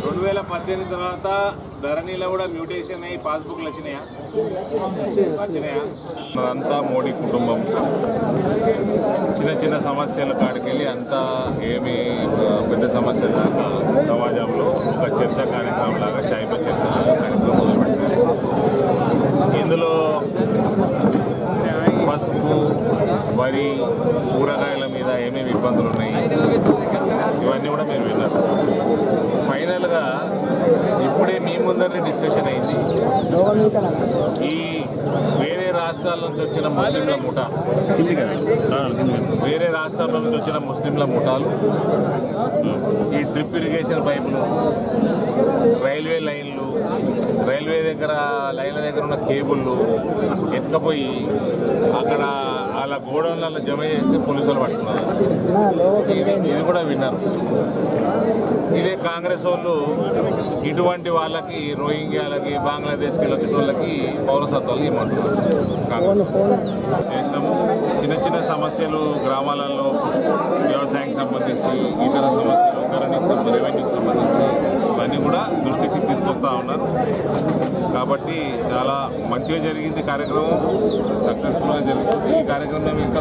రెండు వేల పద్దెనిమిది తర్వాత ధరణిలో కూడా మ్యూటేషన్ అయ్యి పాస్బుక్లు వచ్చినాయా? వచ్చినాయా? అంతా మోడీ కుటుంబం. చిన్న చిన్న సమస్యల కాడికెళ్ళి అంతా ఏమి పెద్ద సమస్యల దాకా సమాజంలో ఒక చర్చ కార్యక్రమం లాగా చాయ్ చర్చ కార్యక్రమం మొదలుపెట్టారు ఇందులో పసుపు వరి ఏమేమి ఇబ్బందులు ఉన్నాయి? ఇవన్నీ కూడా మీరు విన్నారు. ఫైనల్గా ఇప్పుడే మీ ముందరనే డిస్కషన్ అయింది. ఈ వేరే రాష్ట్రాల నుంచి వచ్చిన ముస్లింల ముఠా వేరే రాష్ట్రాల నుంచి వచ్చిన ముస్లింల ముఠాలు ఈ డ్రిప్ ఇరిగేషన్ పైపులు రైల్వే లైన్లు రైల్వే దగ్గర లైన్ల దగ్గర ఉన్న కేబుళ్ళు ఎత్తుకపోయి అక్కడ వాళ్ళ గోడౌన్లలో జమ చేస్తే పోలీసులు పట్టుకున్నారు. ఇది ఇది కూడా విన్నారు. ఇదే కాంగ్రెస్ వాళ్ళు ఇటువంటి వాళ్ళకి రోహింగ్యాలకి బంగ్లాదేశ్కి వచ్చిన వాళ్ళకి పౌరసత్వాలు ఇవ్వమంటున్నారు కాంగ్రెస్ చేసినాము. చిన్న చిన్న సమస్యలు గ్రామాలలో వ్యవసాయానికి సంబంధించి ఇతర సమస్యలు కరెంట్కి సంబంధించి ఇవన్నీ కూడా దృష్టికి తీసుకొస్తా ఉన్నారు కాబట్టి చాలా మంచిగా జరిగింది కార్యక్రమం. సక్సెస్ఫుల్గా జరిగింది. ఈ కార్యక్రమం మేము ఇంకా